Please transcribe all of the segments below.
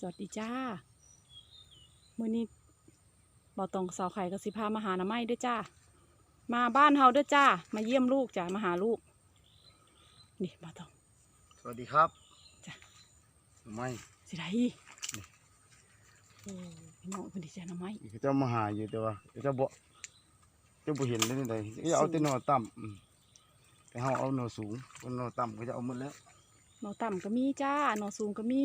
สวัสดีจ้ามื้อนี้บ่ตองสาวไข่กับสิพามาหาหน้าไม้ด้วยจ้า มาบ้านเฮาด้วยจ้า มาเยี่ยมลูกจ้ามาหาลูก นี่บ่ตอง สวัสดีครับจ้ะไม่สิได้โอ้พี่น้องเพิ่นดีใจหน้าไม้อีกเจ้ามาหาอยู่แต่ว่าเจ้าบ่เจ้าบ่เห็นได้ไดก็เอาแต่หนอต่ำอืมแต่เฮาเอาหนอสูงคนหนอต่ำก็จะเอาหมดแล้วหนอต่ำก็มีจ้าหนอสูงก็มี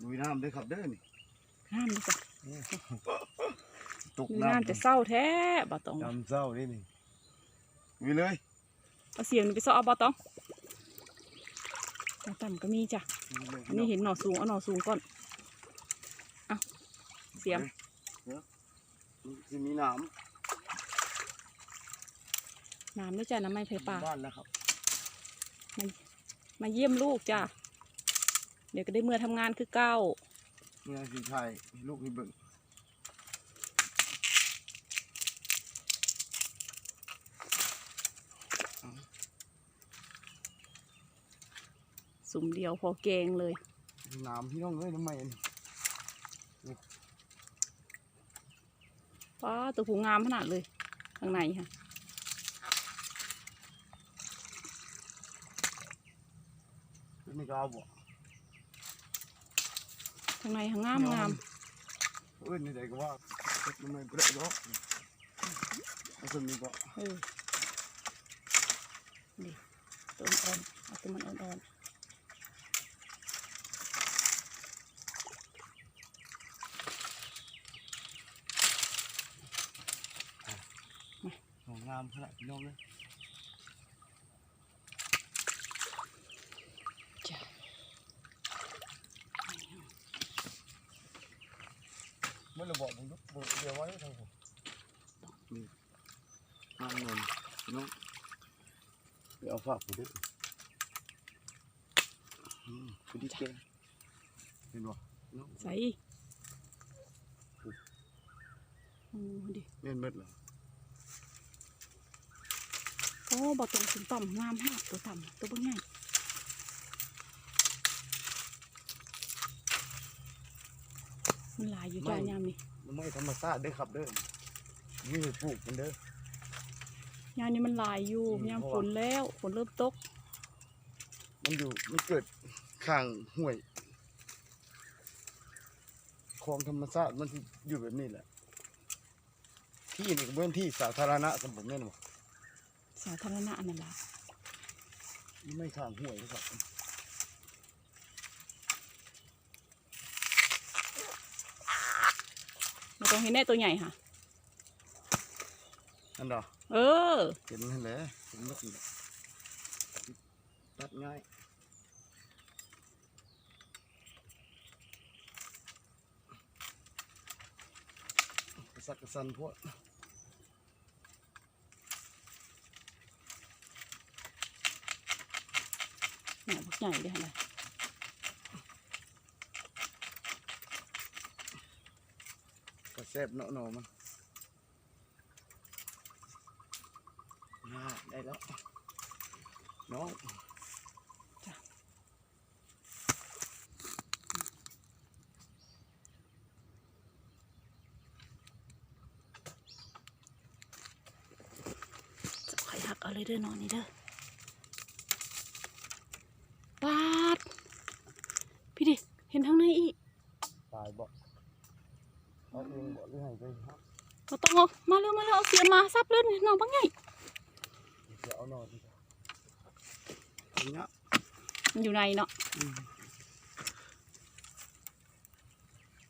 ดูน้ำเด้อครับเด้อนี่งามเลยจ้ะตกมีน้ำงามแต่เศร้าแท้บ่ตองน้ำเศร้านี่นี่วิเลยเอาเสียงนี่ไปซ้อเอาบ่ตองหนอต่ำก็มีจ้ะวิเลยอันนี้เห็นหนอสูงเอาหนอสูงก่อนเอาเสียมสิมีน้น้ำด้วยจ้าน้ำไม้ไผ่ำป่าบ้านแล้วครับ มาเยี่ยมลูกจ้า เดี๋ยวก็ได้เมื่อทำงานคือเก้าเมื่อสิไทยลูกให้เบิ่งสุ่มเดียวพอแกงเลย น้ำพี่น้องเอ้ยทำไมอันนี้ว้าตัวผูงามขนาดเลยข้างในค่ะนี่ก็เอาบ่ ข้างในค่ะงามงามเอ้ยนี่ได้ก็ว่าทำไมบ่ได้ดอกเอาตัวนี้ก็เออนี่ตัวอ่อนๆเอาตัวมันอ่อนสวยงามขนาดพี่น้องเลย ๆจ้ะ เมื่อเราบอกผมบอกเดี๋ยวไว้ทางผมนี่ห้างเงินน้องไปเอาฝากผมด้วยอืมคุณดิเกเห็นบ่น้องใส่โอ้ดิเล่นเม็ดเหรอโอ้บอตรงถึงต่ำงามมากตัวต่ำตัวบ่ใหญ่มันหลายอยู่จ้ายามนี่มันไม่ธรรมชาติเด้อครับเด้อยืดปลูกมันเด้อยามนี้มันหลายอยู่อืมยามเพราะฝว่านแล้วฝนเริ่มตก มันอยู่มันเกิดข้างห้วยคลองธรรมชาติมันสิอยู่แบบนี้แหละ ที่นี่ก็เป็นที่สาธารณะสมบูรณ์แน่นอนสาธารณะนั่นล่ะไม่ข้างห้วยนะครับ บอ ตรงเห็นแน่ตัวใหญ่ค่ะอันดอเออ เห็นนั่นแหละเห็นมันแหละตัดง่ายกระสักกระสันพวกหน่อบักใหญ่เลยค่ะ กระ แซบเนาะเนาะมันอ่าได้แล้ว น้องจะไข่หักเอาเลยเด้อนอนนี่เด้อปาด พี่ดิ เห็นทางในอีก ตายบ่เอาเองบ่หรือให้ไปครับบอตรงเอามาเร็วมาเร็วเอาเสียมมาซับเลยนี่หน่อบักใหญ่เดี๋ยวเอานอนดีกว่าอันเนี้ยมันอยู่ในเนาะอืม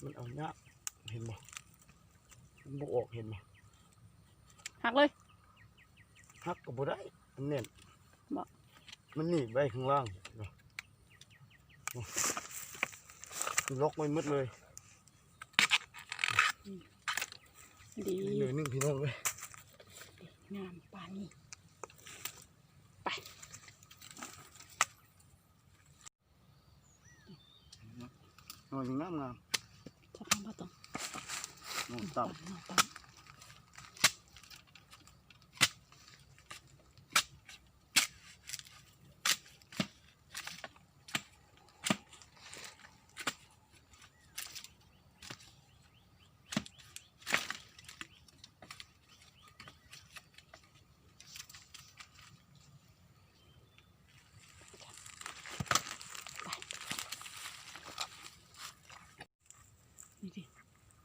มันเอาเนี้ยเห็นบ่มันบ่ออกเห็นบ่หักเลย หักก็บ่ได้มันเน่นบ่ มันหนีบไปข้างล่างเนาะมันล็อกไว้หมดเลย ดีเหลือหนึ่งพี่น้องเลยงามปานนี้นอนงามงามจับน้ำบอตรงนอนต่ำหน่อต่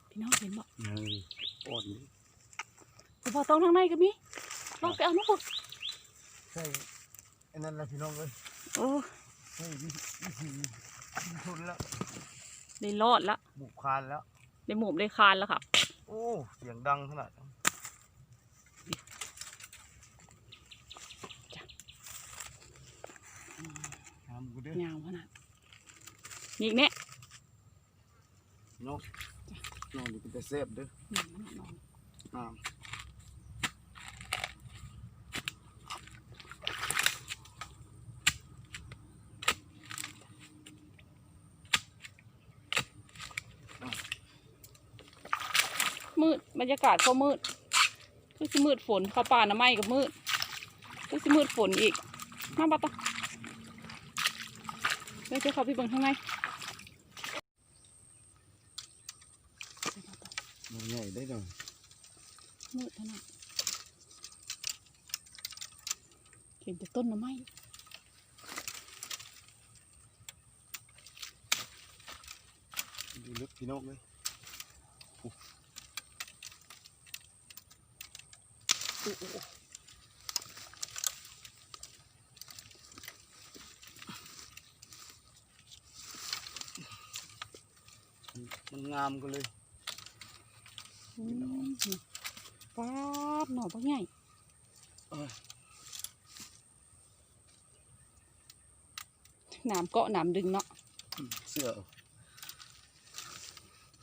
พี่น้องเห็นบ่ เอออ่อนดิ ผู้บ่ ต้องทางในก็มีลองไปเอาน้ำพุใช่อันนั้นแหละพี่น้องเอ้ยโอ้ใช่วิธีวิธีชุมชนแล้วได้รอดละบุกคานแล้วได้หมุมได้คานแล้วครับ โอ้เสียงดังขนาดนั้นจ้ะทำกูเด้อยาวขนาดมีอีกเนี่ยน้องน้องนี่เป็นแต่เซฟเด้อนี่มันนอน อ่าอะ มืดบรรยากาศก็มืดก็สิมืดฝนเข้าป่าน้ำไม้ก็มืดก็สิมืดฝนอีกมาบัตตาเดี๋ยวจะเข้าไปเบิ่งข้างในมันใหญ่ได้หน่อยมืดขนาดเห็นแต่ต้นน้ำไม้ดูลึกพี่น้องเลยโอ้ อู้อู้อู้ มันงามกันเลยอืมป๊าบหน่อปักใหญ่เอ้ยหนามเกาะหนามดึงเนาะอืมเสื้อ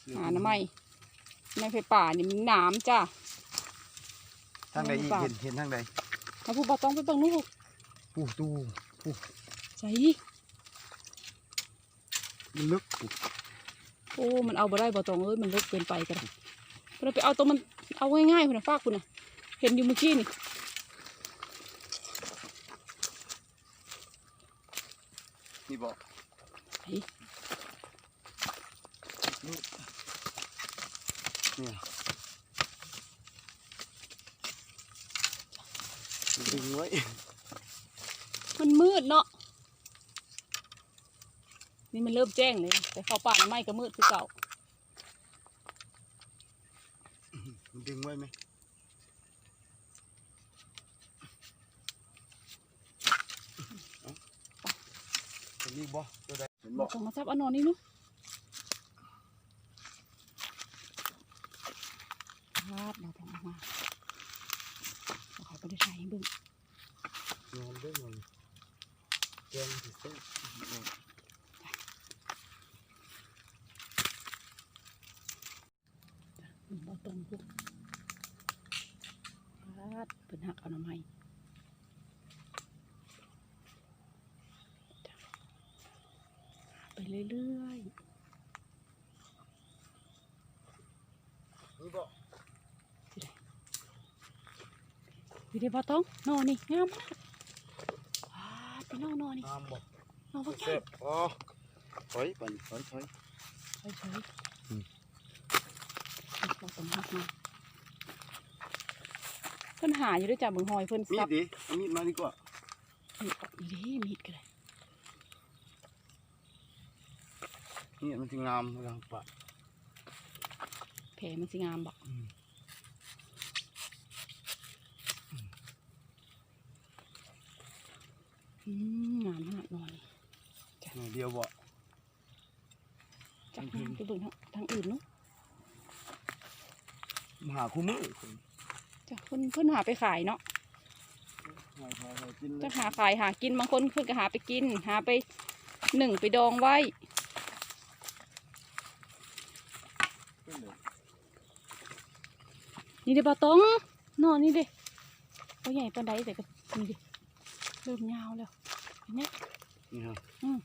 เสื้อหาน้ำไม้ในไฟป่านี่มีหนามจ้า ทางใดอีกปากเห็นเห็นทางใดถ้าผู้บ่ต้องไปเบิ่งนู่นปูตู้ใส่มันลึกปูโอ้มันเอาบ่ได้บ่ตองเอ้ยมันเลิกเกินไปกันเราไปเอาตัวมันเอาง่ายๆคุณนะฝากคุณนะเห็นอยู่เมื่อกี้นี่นี่บอกเฮ้ยนี่เนี่ย ดึงไว้มันมืดเนาะนี่มันเริ่มแจ้งเลยแต่เข้าป่าน้ำไม้ก็มืดคือเก่าดึงไว้ไหมเอ้าเห็นนี่บ่ตัวใดเห็นบบ่อกมาซับเอานอนนี่นู้พาดเราต้องเอามาเราเขาไปได้ใช้ให้เบิ่ง นอนด้วยมันแกงสิเส้น มัน บ่ตรงพวกพาดเป็นหักเอาน้ำไม้จ้ะไปเรื่อยๆนี่บ่อยู่ในบ่อต้องนอนนี่งามมากว้าไปนอนนอนนี่น้ำบ่นอนพักเสร็แก่จอ๋อถอยปั่นถอยถอยเฉยเฉย อืม บ่ต้องหักมาเพิ่นหาอยู่ด้วยจ้ะเบิ่งหอยเพิ่นมีซัดบดิเอามีดมาดีกว่านี่ออกนี่เด้มีดก็ได้นี่มันจะงามเวลาปะแผลมันสิงามบ่อืมอืมงามขนาดนอนนี่หน่อยเดียวบ่ จักอืมงามไปเบิ่งทางทางอื่นเนาะ มาหาคู่มือ จ้ะเพิ่นเพิ่นหาไปขายเนาะหาหาหากินเลจะยหาขายหากินบางคนเพิ่นก็หาไปกิน หาไปหนึ่งไปดองไว้ขึ้นเลยนี่เด้บ่อต้องนอนนี่เด้บ่ใหญ่ปานใดแต่ก็นี่เด้เริ่มยาวแล้วเห็นไหมนี่ฮะอืม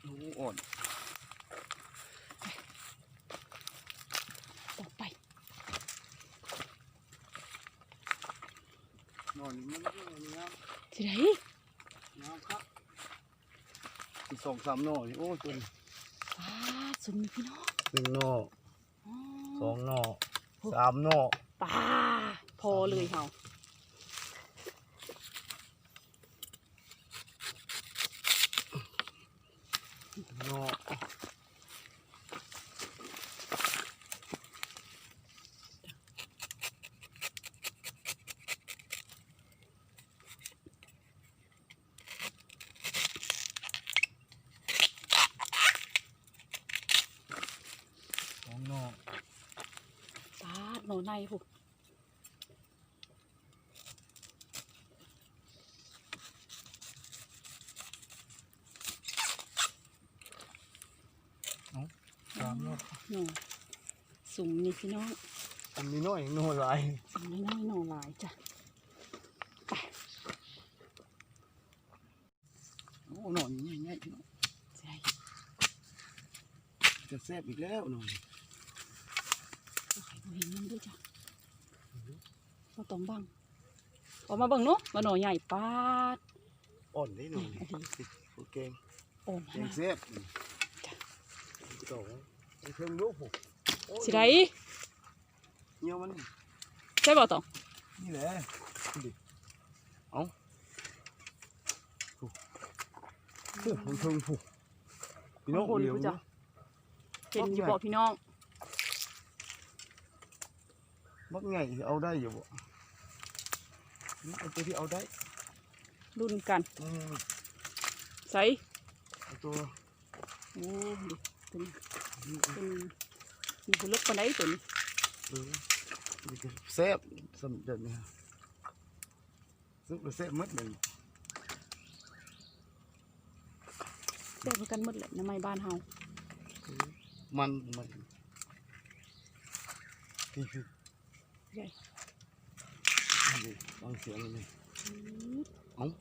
โอ้อ่อน ต่อไป นอนมันก็งาม สิได้ งามครับ อีกสองสามหน่อนี่โอ้ยตัวนี้ว้าสมมีพี่น้องหนึ่งหน่ออ๋อสองหน่อสามหน่อป้าพอเลยเฮา หน่อ หน่อ ในผูกสามรอบหน่อสุ่มนี่พี่น้องอันนี้น้อยน้อยหลายสุ่มน้อยๆหน่อหลายจ้ะโอ้หน่อยนี่ง่ายๆพี่น้องใช่จะแซ่บอีกแล้วหน่อย เอาไข่บ่เห็นมันด้วยจ้ะ เราต้องบังออกมาเบิ่งเนาะมาหน่อใหญ่ปาดอ่อนได้หน่อยนี่อันนี้โอเคโอ่อนแกขงนาดแซ่บต่อไปเพิ่มลูกผมโอ้ยสิได้เงี้ยวมันใช่บ่ตองนี่แหละดิเอาเพื่อผมเพิ่งผูกพี่น้องเดียวนะเห็นอยู่บ่พี่น้อง บักไงเอาได้อยู่บ่นี่เอาตัวที่เอาได้รุ่นกันอืมใส่เอาตัวโอ้ดิเป็นนี้เป็นมีบุลึกปานใดตัวนี้เออนี่ก็แซ่บสำเร็จเนี่ยซุปก็แซ่บหมดเลยแซ่บเหมือนกันหมดแหละในไม้บ้านเฮามันมันนี่คือใหญ่นี่ฟังเสียงเลยอืด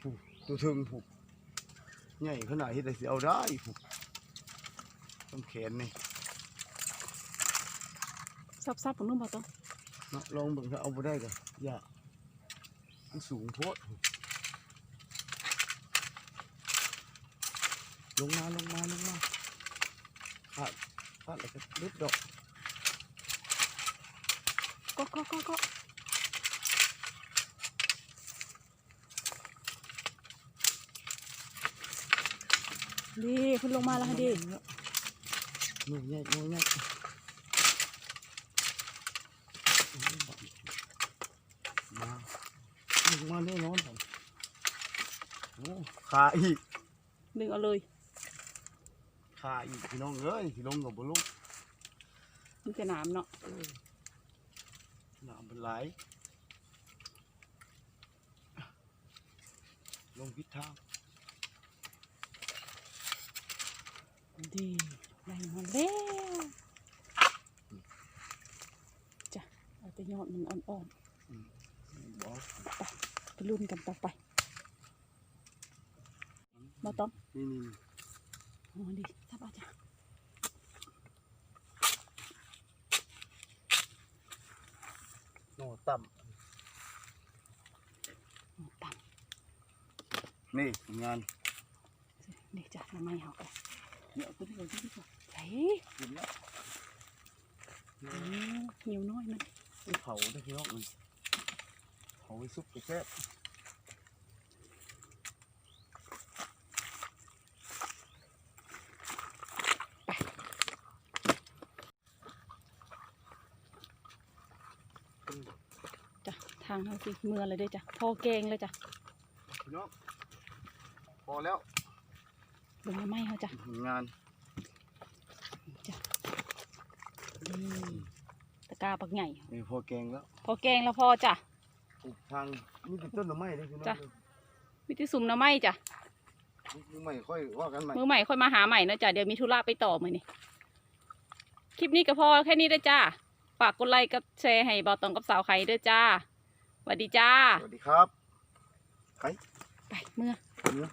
ผูกตัวเทิงผูกใหญ่ขนาดที่แต่สิเอาได้ผูกต้นแขนนี่ซับๆของนุ่มบ่ต้องเนาะลองเบิ่งถ้าเอาไปได้ก็อย่ามันสูงโพดลงมาลงมาลงมาพลาดพลาดแล้วก็ดึดดอก ก็ก็ก็ก็ดีขึ้นลงมาแล้วค่ะดีหนูใหญ่หนูใหญ่มาลงมาแน่นอนผมโอ้ขาอีกดึงเอาเลยขาอีกพี่น้องเอ้ยพี่ลงกับบลุกมันจะหนามเนาะ น้ำเป็นไหลลงพิษทาง ดีได้มาแล้วจ้ะเอาแต่ยอดมันอ่อน บอก ๆไปรุ่นกันต่อไปมาต้อม นี่นี่ อ๋อดีทับอาจา ต่อ๋อต่ำนี่งานำนี่จ้ะน้ำไม้เฮากันเดี๋ยวตัวนี้ก่อนตัวนี้ก่อนใช่กินแล้วโอ้เหนียวน้อยมันไม่เผาได้พี่น้องมันเผาไว้ซุปไปแซ่บางเฮาสิเมื่อเลยเด้อจ้ะพอแกงเลยจ้ะพี่น้องพอแล้วเบิ่งน้ำไม้เฮาจ้ะงานนี่ตะกร้าปักใหญ่นี่พอแกงแล้ว พอแกงแล้วพอจ้ะปลูกทางนี่เป็นต้นหน่อไม้เลยพี่น้องจ้ะมีที่สุ่มหน้ำไม้จ้ะมือใหม่ค่อยว่ากันใหม่มือใหม่ค่อยมาหาใหม่นะจ้ะเดี๋ยวมีธุระไปต่อมือนี่คลิปนี้ก็พอแค่นี้เด้อจ้าฝากกดไลค์กับแชร์ให้บอตองกับสาวไข่เด้อจ้าส วัสดีจ้า สวัสดีครับ ไปเมื่อเนื้อ